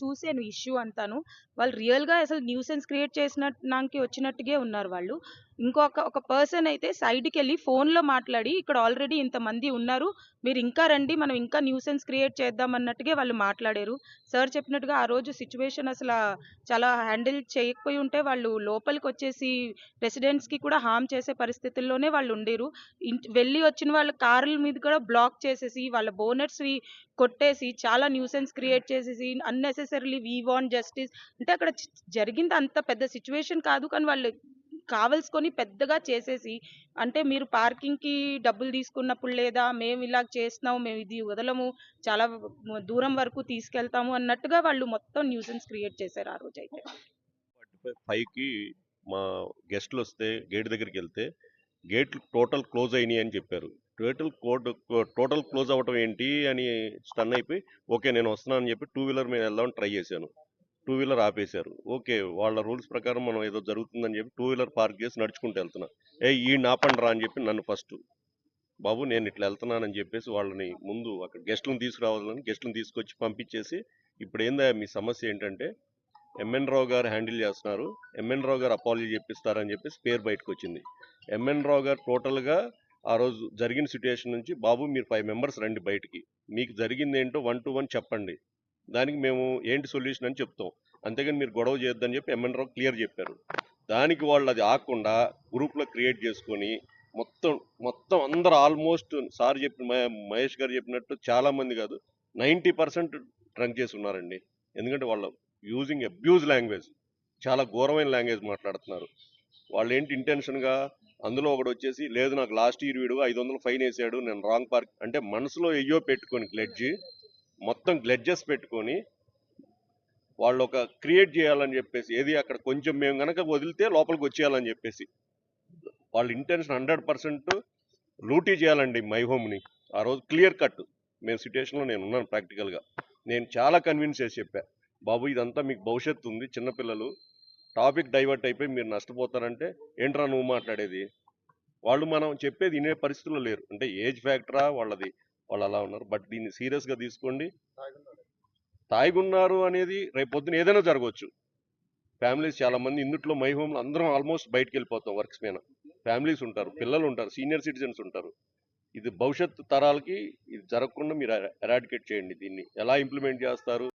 చూసాను ఇష్యూ అంతాను. వాళ్ళు రియల్‌గా అసలు న్యూసెన్స్ క్రియేట్ చేసినడానికి వచ్చినట్టుగే ఉన్నారు వాళ్ళు. ఇంకొక ఒక పర్సన్ అయితే సైడ్కి వెళ్ళి ఫోన్‌లో మాట్లాడి ఇక్కడ ఆల్రెడీ ఇంతమంది ఉన్నారు. మీరు ఇంకా రండి మనం ఇంకా న్యూసెన్స్ క్రియేట్ చేద్దాం అన్నట్టుగా వాళ్ళు మాట్లాడారు. సార్ చెప్పినట్టుగా ఆ రోజు సిచ్యువేషన్ అసలు చాలా హ్యాండిల్ చేయకపోయి ఉంటే వాళ్ళు లోపలికి వచ్చేసి రెసిడెంట్స్‌కి కూడా హామ్ చేసే పరిస్థితుల్లోనే వాళ్ళు ఉండేరు. వెళ్ళి వచ్చిన వాళ్ళ కార్ల మీద కూడా బ్లాక్ చేసేసి వాళ్ళ బోనట్స్వి కొట్టేసి చాలా న్యూసెన్స్ క్రియేట్ చేసేసి అన్నెసెసరీలీ వి వాంట్ జస్టిస్ అంటే అక్కడ జరిగింది అంత పెద్ద సిచ్యువేషన్ కాదు. కానీ వాళ్ళు కావలసుకొని పెద్దగా చేసేసి అంటే మీరు పార్కింగ్‌కి డబ్బులు తీసుకున్నప్పుడు లేదా మేము ఇలా చేస్తున్నాము. మేము ఇది వదలము. చాలా దూరం వరకు తీసుకెళ్తాము అన్నట్టుగా వాళ్ళు మొత్తం న్యూసెన్స్ క్రియేట్ చేశారు ఆ రోజు అయితే ఫైవ్కి మా గెస్ట్లు వస్తే గేట్ దగ్గరికి వెళ్తే గేట్లు టోటల్ క్లోజ్ అయినాయి అని చెప్పారు. టోటల్ కోడ్ టోటల్ క్లోజ్ అవ్వటం ఏంటి అని స్టన్ అయిపోయి ఓకే. నేను వస్తున్నాను అని చెప్పి టూ వీలర్ మీద వెళ్దామని ట్రై చేశాను. టూ వీలర్ ఆపేశారు. ఓకే. వాళ్ళ రూల్స్ ప్రకారం మనం ఏదో జరుగుతుందని చెప్పి టూ వీలర్ పార్క్ చేసి నడుచుకుంటూ వెళ్తున్నా. ఏ ఈ నాపండి రా అని చెప్పి నన్ను ఫస్ట్ బాబు నేను ఇట్లా వెళ్తున్నానని చెప్పేసి వాళ్ళని ముందు అక్కడ గెస్ట్లను తీసుకురావాలని గెస్ట్లను తీసుకొచ్చి పంపించేసి ఇప్పుడేందయ్యా మీ సమస్య ఏంటంటే ఎంఎన్ రావు గారు హ్యాండిల్ చేస్తున్నారు. ఎంఎన్ రావు గారు అపాలజీ చెప్పిస్తారని చెప్పేసి పేరు బయటకొచ్చింది. ఎంఎన్ రావు గారు టోటల్‌గా ఆ రోజు జరిగిన సిట్యుయేషన్ నుంచి బాబు మీరు ఫైవ్ మెంబర్స్ రండి బయటికి. మీకు జరిగింది ఏంటో వన్ టు వన్ చెప్పండి. దానికి మేము ఏంటి సొల్యూషన్ అని చెప్తాం. అంతేగాని మీరు గొడవ చేయొద్దని చెప్పి ఎంఎన్ రావు క్లియర్ చెప్పారు. దానికి వాళ్ళు అది ఆగకుండా గ్రూప్‌లో క్రియేట్ చేసుకొని మొత్తం మొత్తం అందరు ఆల్మోస్ట్ సార్ చెప్పిన మహేష్ గారు చెప్పినట్టు చాలామంది కాదు 90% డ్రంక్ చేసి ఉన్నారండి. ఎందుకంటే వాళ్ళు యూజింగ్ అబ్యూజ్ లాంగ్వేజ్. చాలా ఘోరమైన లాంగ్వేజ్ మాట్లాడుతున్నారు. వాళ్ళు ఏంటి ఇంటెన్షన్‌గా అందులో ఒకడు వచ్చేసి లేదు నాకు లాస్ట్ ఇయర్ వీడు 500 ఫైన్ వేసాడు నేను రాంగ్ పార్క్ అంటే మనసులో ఎయ్యో పెట్టుకొని గ్లెడ్జి మొత్తం గ్లెడ్జెస్ పెట్టుకొని వాళ్ళు ఒక క్రియేట్ చేయాలని చెప్పేసి ఏది అక్కడ కొంచెం మేము కనుక వదిలితే లోపలికి వచ్చేయాలని చెప్పేసి. వాళ్ళ ఇంటెన్షన్ 100% లూటీ చేయాలండి మై హోమ్‌ని. ఆ రోజు క్లియర్ కట్. మేము సిట్యుయేషన్‌లో నేనున్నాను ప్రాక్టికల్‌గా. నేను చాలా కన్విన్స్ చేసి చెప్పా. బాబు ఇదంతా మీకు భవిష్యత్తు ఉంది. చిన్నపిల్లలు టాపిక్ డైవర్ట్ అయిపోయి మీరు నష్టపోతారంటే ఏంట్రా నువ్వు మాట్లాడేది? వాళ్ళు మనం చెప్పేది వినే పరిస్థితుల్లో లేరు. అంటే ఏజ్ ఫ్యాక్టరా వాళ్ళది వాళ్ళు అలా ఉన్నారు. బట్ దీన్ని సీరియస్‌గా తీసుకోండి. తాగిగున్నారు అనేది రేపొద్దున ఏదైనా జరగొచ్చు. ఫ్యామిలీస్ చాలా మంది ఇందుట్లో మై హోమ్‌లో అందరం ఆల్మోస్ట్ బయటికెళ్ళిపోతాం వర్క్స్ మీద. ఫ్యామిలీస్ ఉంటారు. పిల్లలు ఉంటారు. సీనియర్ సిటిజన్స్ ఉంటారు. ఇది భవిష్యత్తు తరాలకి ఇది జరగకుండా మీరు ఎరా ఎరాడికేట్ చేయండి దీన్ని. ఎలా ఇంప్లిమెంట్ చేస్తారు?